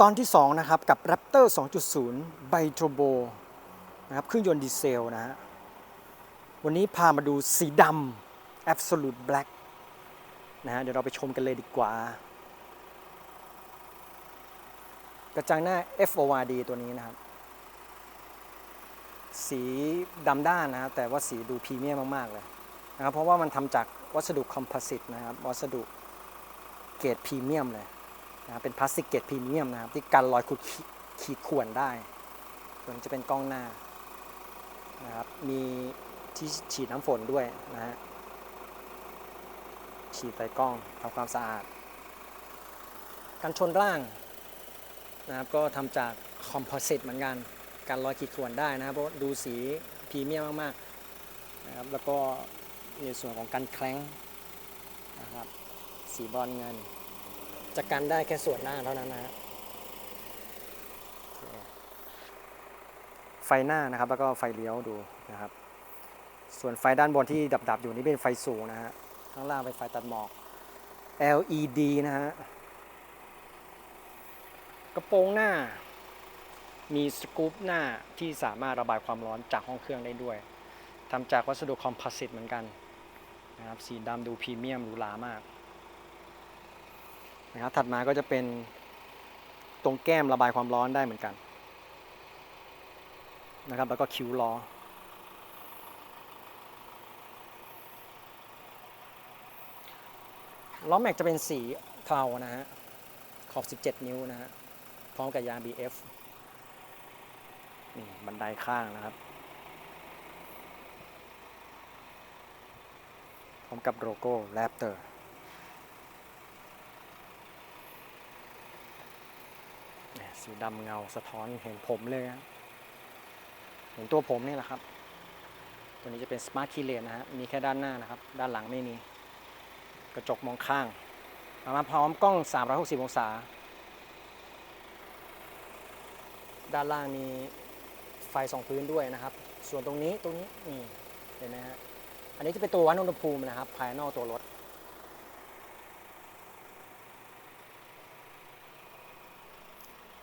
ตอนที่ 2 นะครับ กับ Raptor 2.0 b i t u r b o นะครับเครื่องยนต์ดีเซลนะฮะวันนี้พามาดูสีดำ Absolute Black นะฮะเดี๋ยวเราไปชมกันเลยดีกว่า กระจังหน้า FORD ตัวนี้นะครับ สีดำด้านนะครับแต่ว่าสีดูพรีเมียมมาก ๆ เลยนะครับเพราะว่ามันทำจากวัสดุคอมโพสิตนะครับ วัสดุเกรดพรีเมียมเลย นะเป็นพลาสติกเกรดพรีเมียมนะครับ ที่กันรอยขูดขีดข่วนได้ส่วนจะเป็นกล้องหน้านะครับ มีที่ฉีดน้ำฝนด้วยนะฮะ ฉีดใส่กล้องทำความสะอาด กันชนร่างนะครับก็ทำจากคอมโพสิตเหมือนกันการรอยขีดข่วนได้นะครับเพราะดูสีพรีเมียมมากๆนะครับ แล้วก็ในส่วนของการแคล้งนะครับ สีบอลเงิน จะกันได้แค่ส่วนหน้าเท่านั้นนะฮะไฟหน้านะครับ แล้วก็ไฟเลี้ยวดูนะครับ ส่วนไฟด้านบนที่ดับๆอยู่นี่เป็นไฟสูงนะฮะข้างล่างเป็นไฟตัดหมอก LED นะฮะกระโปรงหน้า มีสกู๊ปหน้าที่สามารถระบายความร้อนจากห้องเครื่องได้ด้วยทำจากวัสดุคอมโพสิตเหมือนกันนะครับสีดำดูพรีเมียมหรูหรามาก นะครับ ถัดมาก็จะเป็นตรงแก้มระบายความร้อนได้เหมือนกันนะครับ แล้วก็คิ้วล้อล้อแม็กจะเป็นสีเทานะฮะ ขอบ 17 นิ้วนะฮะ พร้อมกับยาง BF นี่บันไดข้างนะครับ พร้อมกับโลโก้ Raptor เนี่ย สีดำเงาสะท้อนเห็นผมเลยนะเห็นตัวผมนี่แหละครับ ตัวนี้จะเป็น Smart Key Lane นะฮะมีแค่ด้านหน้านะครับ ด้านหลังไม่มีกระจกมองข้างเอามาพร้อมกล้อง 360 องศา ด้านล่างมีไฟสองพื้นด้วยนะครับ ส่วนตรงนี้ตรงนี้นี่เห็นไหมฮะอันนี้จะเป็นตัววัดอุณหภูมินะครับ ภายนอกตัวรถ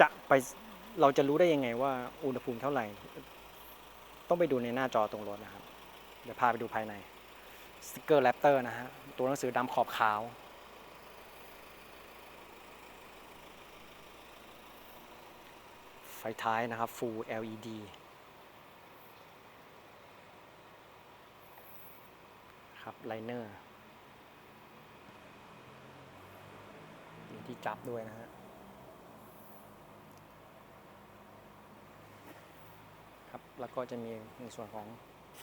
จะ ไปเราจะรู้ได้ยังไงว่าอุณหภูมิเท่าไหร่ ต้องไปดูในหน้าจอตรงรถนะครับ เดี๋ยวพาไปดูภายในสติกเกอร์แรปเตอร์นะฮะตัวหนังสือดำขอบขาว ไฟท้ายนะครับ Full LED ครับไลเนอร์มีที่จับด้วยนะฮะ ครับ แล้วก็จะมีในส่วนของ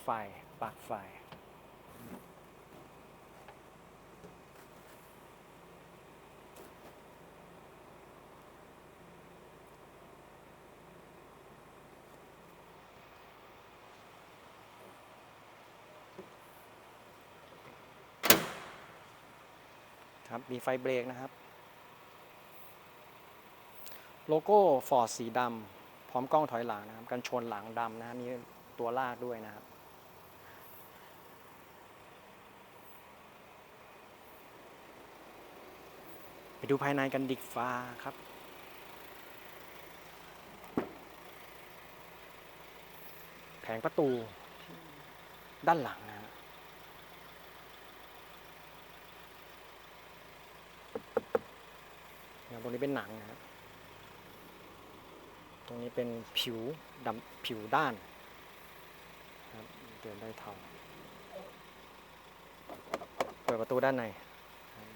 ไฟปลั๊กไฟ ครับมีไฟเบรกนะครับ โลโก้ฟอร์ดสีดำ พร้อมกล้องถอยหลังนะครับกันชนหลังดำนะมีตัวลากด้วยนะครับไปดูภายในกันดิกฟ้าครับ แผงประตูด้านหลังนะฮะนะครับตรงนี้เป็นหนังนะครับ ตรงนี้เป็นผิวดำผิวด้านครับเดินได้เท่าเปิดประตูด้านใน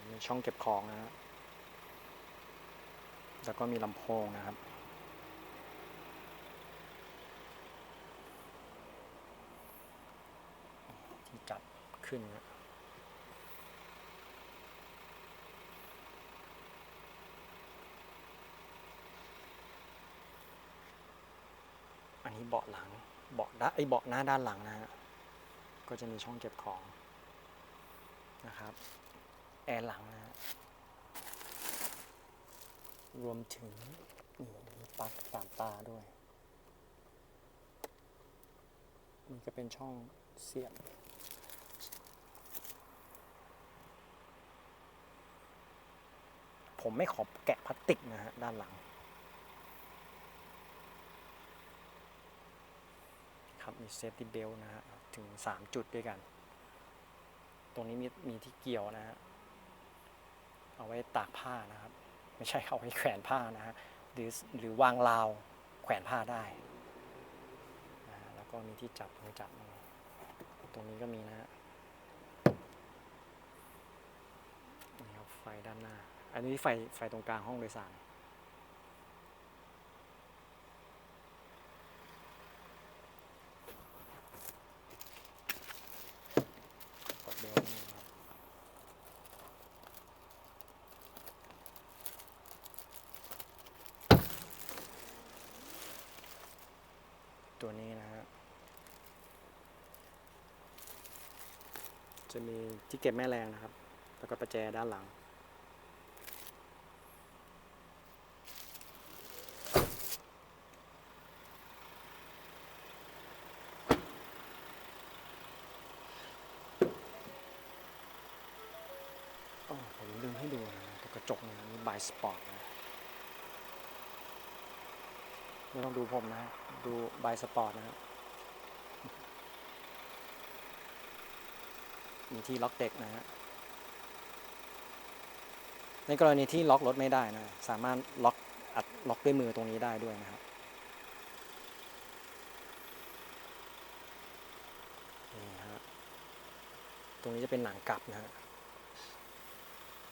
มีช่องเก็บของนะฮะแล้วก็มีลำโพงนะครับ ที่จับขึ้นนะ อันนี้ เบาะหลังเบาะด้านไอเบาะหน้าด้านหลังนะฮะก็จะมีช่องเก็บของนะครับแอร์หลังนะฮะรวมถึงนี่มีปลั๊กสามตาด้วยนี่ก็เป็นช่องเสียบผมไม่ขอแกะพลาสติกนะฮะด้านหลัง ครับมี เซฟตี้เบลนะฮะถึง 3 จุดด้วยกัน ตรงนี้มีมีที่เกี่ยวนะฮะเอาไว้ตากผ้านะครับ ไม่ใช่เอาไว้แขวนผ้านะฮะหรือหรือวางราวแขวนผ้าได้นะแล้วก็มีที่จับมือจับตรงนี้ก็มีนะฮะนี่ครับไฟด้านหน้า อันนี้ไฟไฟตรงกลางห้องโดยสาร กดเบลนี่นะครับ ตัวนี้นะฮะจะมีที่เก็บแม่แรงนะครับ แล้วก็ประแจด้านหลังโอ้ผมลืมให้ดูนะตัวกระจกเนี่ยมีบายสปอร์ตนะ ไม่ต้องดูผมนะฮะ ดูบายสปอร์ตนะครับมีที่ล็อกเด็กนะฮะ ในกรณีที่ล็อกรถไม่ได้นะ สามารถล็อกอัดล็อกด้วยมือตรงนี้ได้ด้วยนะครับนี่ฮะ ตรงนี้จะเป็นหนังกลับนะฮะ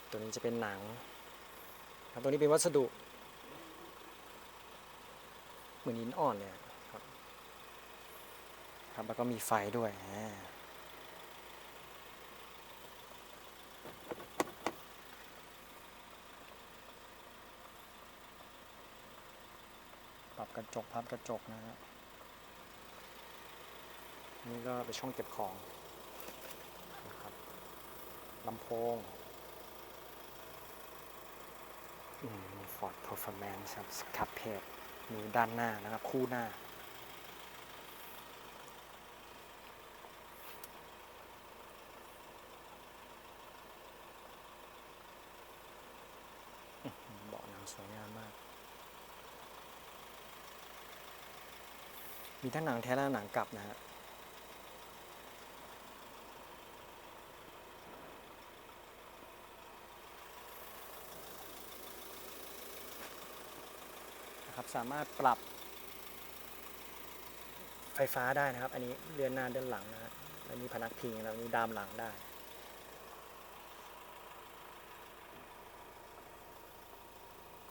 ตัวนี้จะเป็นหนังครับตัวนี้เป็นวัสดุ เหมือนหินอ่อนเนี่ยครับครับแล้วก็มีไฟด้วยปรับกระจกพับกระจกนะฮะนี่ก็เป็นช่องเก็บของนะครับลำโพงอืมมี Ford Performance ครับสครับเพจ มือด้านหน้านะครับ คู่หน้าอื้อหือเบาะหนังสวยงามมาก มีทั้งหนังแท้และหนังกลับนะฮะ นะครับ สามารถปรับไฟฟ้าได้นะครับ อันนี้เลื่อนหน้าเลื่อนหลังนะฮะแล้วมีพนักพิงแล้วมีดามหลังได้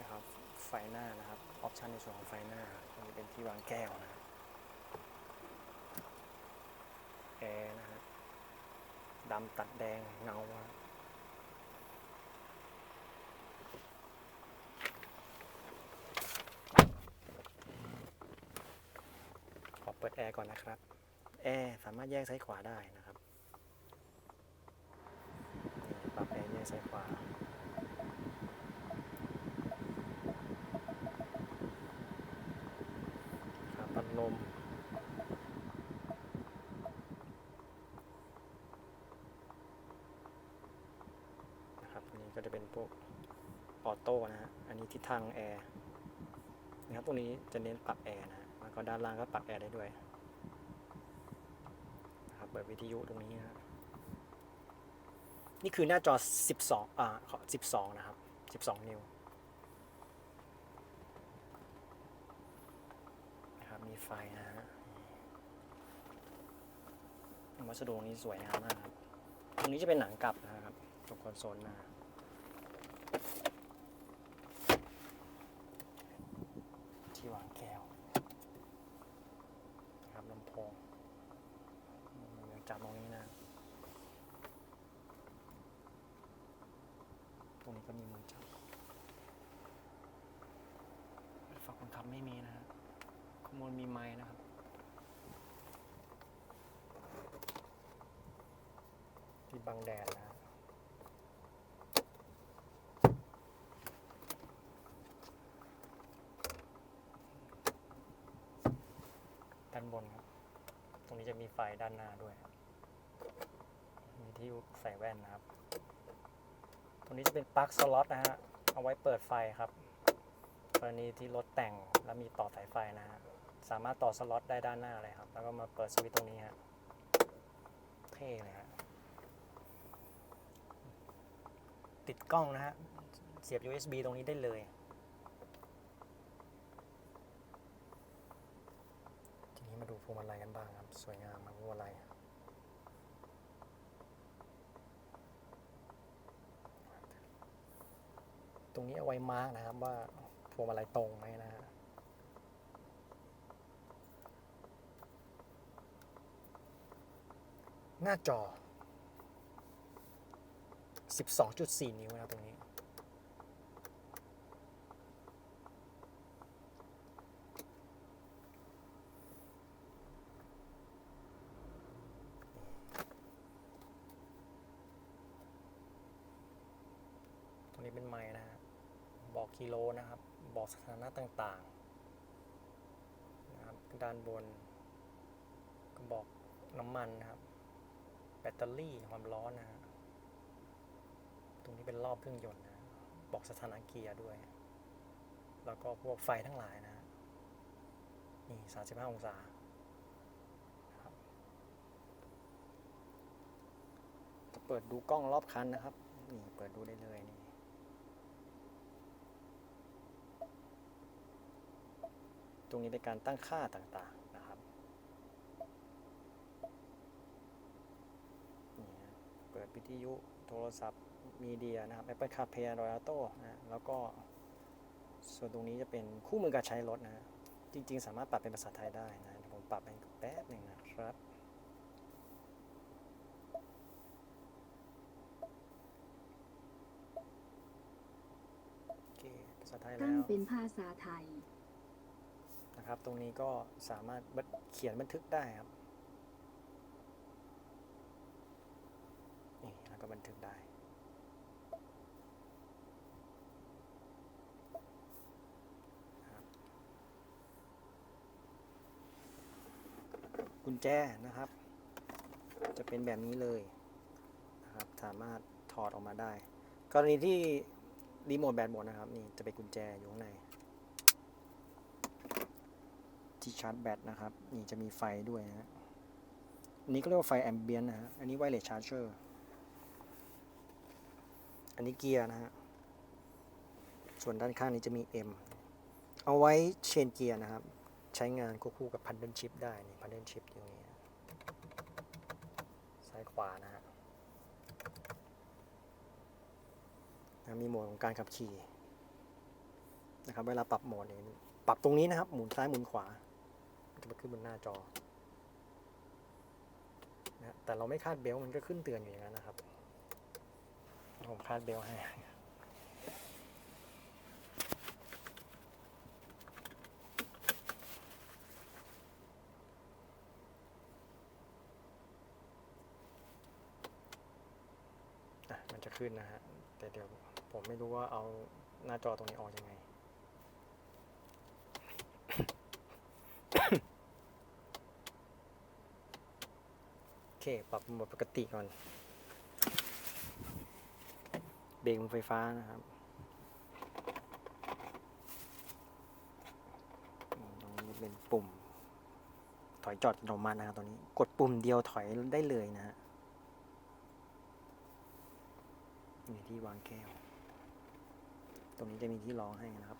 นะครับไฟหน้านะครับออปชันในส่วนของไฟหน้าตรงนี้เป็นที่วางแก้วนะครับแอร์นะฮะดำตัดแดงเงาอะข เปิดแอร์ก่อนนะครับ แอร์สามารถแยกซ้ายขวาได้นะครับปรับแอร์แยกซ้ายขวาครับพัดลมนะครับอันนี้ก็จะเป็นพวกออโต้นะฮะ อันนี้ทิศทางแอร์นะครับ ตรงนี้จะเน้นปรับแอร์นะ แล้วก็ด้านล่างก็ปรับแอร์ได้ด้วยนะครับเปิดวิทยุตรงนี้นะฮะนี่คือหน้าจอ 12 อ่าขอ12 นะครับ 12 นิ้วนะครับ มีไฟนะฮะวัสดุตรงนี้สวยงามมากครับ ตรงนี้จะเป็นหนังกลับนะครับ ตรงคอนโซลหน้า ที่วางแก้วนะครับลำโพงอืมเดี๋ยวจับตรงนี้นะ ตรงนี้ก็มีมือจับฝั่งคนขับไม่มีนะฮะขโมยมีไม้นะครับ ที่ บังแดดนะด้านบนครับ ตรงนี้จะมีไฟด้านหน้าด้วย มีที่ใส่แว่นนะครับ ตรงนี้จะเป็นปลั๊กสล็อตนะฮะ เอาไว้เปิดไฟครับกรณีที่รถแต่งแล้วมีต่อสายไฟนะฮะ สามารถต่อสล็อตได้ด้านหน้าเลยครับ แล้วก็มาเปิดสวิตช์ตรงนี้ฮะ เท่เลยฮะ ติดกล้องนะฮะ เสียบ USB ตรงนี้ได้เลย ทีนี้มาดูพวงมาลัยกันบ้างครับ สวยงามมากพวงมาลัยตรงนี้เอาไว้มาร์กนะครับว่าพวงมาลัยตรงไหมนะฮะหน้าจอ 12.4 นิ้วนะตรงนี้ ตรงนี้เป็นไม้นะฮะบอกกิโลนะครับ บอกสถานะต่างๆนะครับด้านบนก็บอกน้ำมันนะครับ แบตเตอรี่ความร้อนนะฮะต รงนี้เป็นรอบเครื่องยนต์นะ บอกสถานะเกียร์ด้วย แล้วก็พวกไฟทั้งหลายนะ นี่ 35 องศาครับจะเปิดดูกล้องรอบคันนะครับ นี่เปิดดูได้เลยนี่ตรงนี้เป็นการตั้งค่าต่างๆนะครับนี่เปิดวิทยุโทรศัพท์ มีเดียนะครับ Apple CarPlay Android Auto นะฮะแล้วก็ส่วนตรงนี้จะเป็นคู่มือการใช้รถนะฮะจริง ๆ สามารถปรับเป็นภาษาไทยได้นะเดี๋ยวผมปรับเป็นแป๊บหนึ่งนะครับโอเคภาษาไทยตั้แล้งวเป็นภาษาไทยนะครับ ตรงนี้ก็สามารถบันเขียนบันทึกได้ครับ นี่แล้วก็บันทึกได้ นะครับ กุญแจนะครับ จะเป็นแบบนี้เลยนะครับ สามารถถอดออกมาได้ กรณีที่รีโมทแบตหมดนะครับนี่จะเป็นกุญแจอยู่ข้างในที่ชาร์จแบตนะครับ นี่จะมีไฟด้วยนะฮะอันนี้ก็เรียกว่าไฟแอมเบียนนะฮะอันนี้ไวเลสชาร์เจอร์อันนี้เกียร์นะฮะส่วนด้านข้างนี้จะมี M เอาไว้เชนเกียร์นะครับ ใช้งานควบคู่กับพันเดิลชิพได้นี่พันเดิลชิพอยู่นี่ซ้ายขวานะฮะมีโหมดของการขับขี่นะครับเวลาปรับโหมดนี้ปรับตรงนี้นะครับ หมุนซ้ายหมุนขวา จะมาขึ้นบนหน้าจอนะแต่เราไม่คาดเบลต์มันก็ขึ้นเตือนอยู่อย่างนั้นนะครับผมคาดเบลต์ให้ จะขึ้นนะฮะ แต่เดี๋ยวผมไม่รู้ว่าเอาหน้าจอตรงนี้ออกยังไง โอเค ปรับโหมดปกติก่อน เบรกมือไฟฟ้านะครับตรงนี้เป็นปุ่ม ถอยจอดอัตโนมัตินะครับตรงนี้ กดปุ่มเดียวถอยได้เลยนะฮะ มีที่วางแก้ว ตรงนี้จะมีที่รองให้นะครับ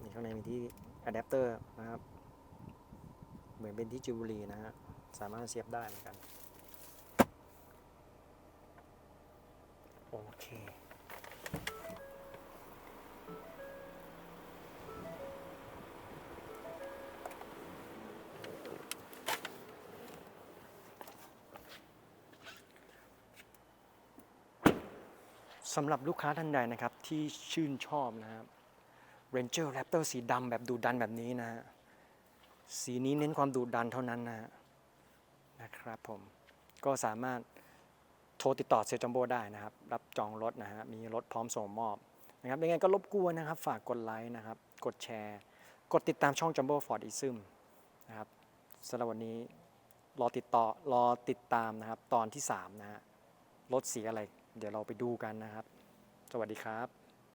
นี่ข้างในมีที่อะแดปเตอร์นะครับ เหมือนเป็นที่จิวเวลรีนะฮะ สามารถเสียบได้เหมือนกัน โอเค สำหรับลูกค้าท่านใดนะครับที่ชื่นชอบนะครับ Ranger Raptor สีดำแบบดุดันแบบนี้นะฮะสีนี้เน้นความดุดันเท่านั้นนะฮะนะครับผมก็สามารถโทรติดต่อเซจัมโบได้นะครับ รับจองรถนะฮะมีรถพร้อมส่งมอบนะครับยังไงก็รบกวนนะครับ ฝากกดไลค์นะครับ กดแชร์ กดติดตามช่องจัมโบ้ฟอร์ดอีซึมนะครับสำหรับวันนี้รอติดต่อรอติดตามนะครับ ตอนที่ 3 นะฮะรถสีอะไร เดี๋ยวเราไปดูกันนะครับ สวัสดีครับ